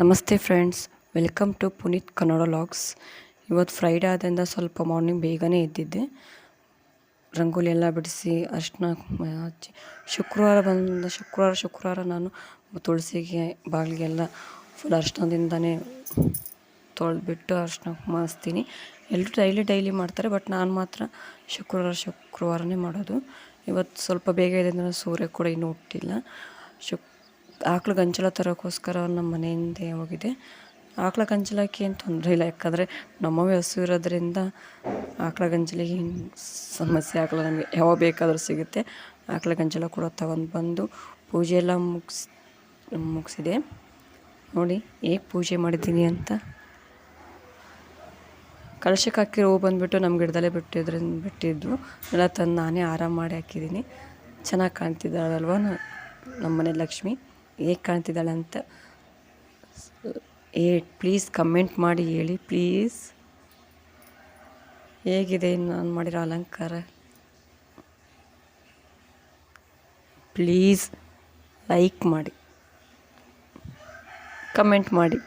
ನಮಸ್ತೆ friends, welcome to Puneet Kannada logs ಇವತ್ತು Friday ಆದ್ದರಿಂದ ಸ್ವಲ್ಪ ಮಾರ್ನಿಂಗ್ ಬೇಗನೆ ಎದ್ದಿದ್ದೆ. ರಂಗೋಲಿ ಎಲ್ಲ ಬಿಡಿಸಿ, ಅರ್ಶಿನ ಹಚ್ಚಿ ಶುಕ್ರವಾರ ಬಂದ ಶುಕ್ರವಾರ ಶುಕ್ರವಾರ ನಾನು ತುಳಸಿಗೆ, ಬಾಗಿಲಿಗೆಲ್ಲ ಫುಲ್ ಅರ್ಶಿನದಿಂದನೇ ತೊಳೆದ್ಬಿಟ್ಟು ಅರ್ಶಿನ ಮಾಡಿಸ್ತೀನಿ ಎಲ್ಲರೂ ಡೈಲಿ ಡೈಲಿ ಮಾಡ್ತಾರೆ ಬಟ್ ನಾನು ಮಾತ್ರ ಶುಕ್ರವಾರ, ಶುಕ್ರವಾರನೇ ಮಾಡೋದು. ಇವತ್ತು ಸ್ವಲ್ಪ ಬೇಗ ಇದೆ ಸೂರ್ಯ ಕೂಡ ಇನ್ನೂ ಹುಟ್ಟಿಲ್ಲ. ಶುಕ್ ಆಕಳು ಗಂಜಲ ತರೋಕ್ಕೋಸ್ಕರ ನಮ್ಮ ಮನೆಯಿಂದ ಹೋಗಿದೆ. ಆಕಳ ಗಂಜಲಕ್ಕೆ ಏನು ತೊಂದರೆ ಇಲ್ಲ. ಯಾಕಂದರೆ ನಮ್ಮವೇ ಹಸು ಇರೋದ್ರಿಂದ ಆಕಳ ಗಂಜಲಿಗೆ ಸಮಸ್ಯೆ ಆಗಲ್ಲ ನಮಗೆ. ಯಾವಾಗ ಬೇಕಾದರೂ ಸಿಗುತ್ತೆ. ಆಕಳ ಗಂಜಲ ಕೂಡ ತಗೊಂಡು ಬಂದು ಪೂಜೆ ಎಲ್ಲ ಮುಗಿಸ್, ಮುಗಿಸಿದೆ. ನೋಡಿ, ಹೇಗೆ ಪೂಜೆ ಮಾಡಿದ್ದೀನಿ ಅಂತ. ಕಲಶಕ್ಕೆ ಹಾಕಿರೋ ಹೂ ಬಂದುಬಿಟ್ಟು ನಮ್ಮ ಗಿಡದಲ್ಲೇ ಬಿಟ್ಟಿದ್ರಿಂದ ಬಿಟ್ಟಿದ್ದು. ಎಲ್ಲ ತಂದು ನಾನೇ ಆರಾಮ ಮಾಡಿ ಹಾಕಿದ್ದೀನಿ. ಚೆನ್ನಾಗಿ ಕಾಣ್ತಿದ್ದಾಳಲ್ವ ನಮ್ಮ ಮನೆ ಲಕ್ಷ್ಮಿ? ಹೇಗೆ ಕಾಣ್ತಿದ್ದಾಳೆ ಅಂತ ಏ, ಪ್ಲೀಸ್ ಕಮೆಂಟ್ ಮಾಡಿ ಹೇಳಿ, ಪ್ಲೀಸ್. ಹೇಗಿದೆ ನಾನು ಮಾಡಿರೋ ಅಲಂಕಾರ? ಪ್ಲೀಸ್ ಲೈಕ್ ಮಾಡಿ, ಕಮೆಂಟ್ ಮಾಡಿ.